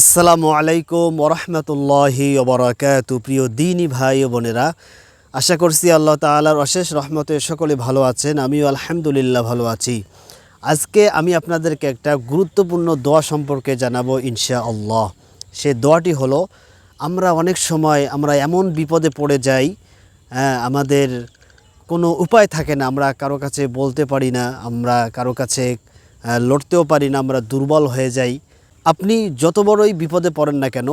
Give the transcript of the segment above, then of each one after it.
আসসালামু আলাইকুম ওরহমতুল্লাহি ওবরাকাত। প্রিয় দিনী ভাই ও বোনেরা আশা করছি আল্লাহ তালার অশেষ রহমতে সকলে ভালো আছেন আমিও আলহামদুলিল্লাহ ভালো আছি। আজকে আমি আপনাদেরকে একটা গুরুত্বপূর্ণ দোয়া সম্পর্কে জানাব ইনশা আল্লাহ সে দোয়াটি হলো আমরা অনেক সময় আমরা এমন বিপদে পড়ে যাই হ্যাঁ, আমাদের কোনো উপায় থাকে না আমরা কারও কাছে বলতে পারি না আমরা কারও কাছে লড়তেও পারি না আমরা দুর্বল হয়ে যাই। আপনি যত বড়ই বিপদে পড়েন না কেন,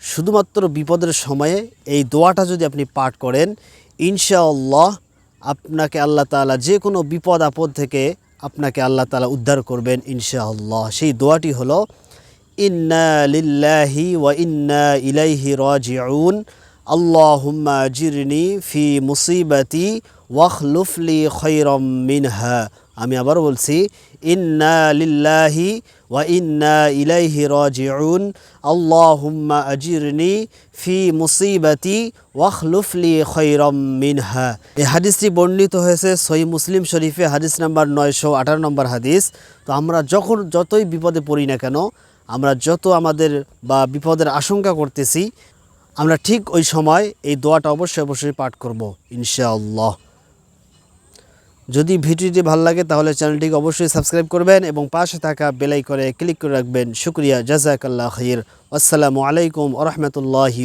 শুধুমাত্র বিপদের সময়ে এই দোয়াটা যদি আপনি পাঠ করেন, ইনশাআল্লাহ আপনাকে আল্লাহ তাআলা যে কোনো বিপদ আপদ থেকে আপনাকে আল্লাহ তাআলা উদ্ধার করবেন ইনশাআল্লাহ। সেই দোয়াটি হলো, ইন্না লিল্লাহি ওয়া ইন্না ইলাইহি রাজিউন। আল্লাহুম্মা জিরনি ফি মুসিবাতি ওয়াখলুফলি খৈরম মিনহা। আমি আবার বলছি, ইন্না লিল্লাহি ওয়া ইন্না ইলাইহি রাজিউন। আল্লাহুম্মা আজিরনি ফি মুসিবাতি ওয়াখলুফলি খৈরম মিনহা। এই হাদিসটি বর্ণিত হয়েছে সহি মুসলিম শরীফে, হাদিস নাম্বার নয়শো আঠারো নম্বর হাদিস। তো আমরা যখন যতই বিপদে পড়ি না কেন, আমরা যত আমাদের বা বিপদের আশঙ্কা করতেছি, আমরা ঠিক ওই সময় এই দোয়াটা অবশ্যই অবশ্যই পাঠ করব, ইনশাআল্লাহ। যদি ভিডিওটি ভালো লাগে তাহলে চ্যানেলটিকে অবশ্যই সাবস্ক্রাইব করবেন এবং পাশে থাকা বেলাই করে ক্লিক করে রাখবেন। শুক্রিয়া, জাজাকাল্লাহ খির আসসালামু আলাইকুম আ রহমতুল্লাহি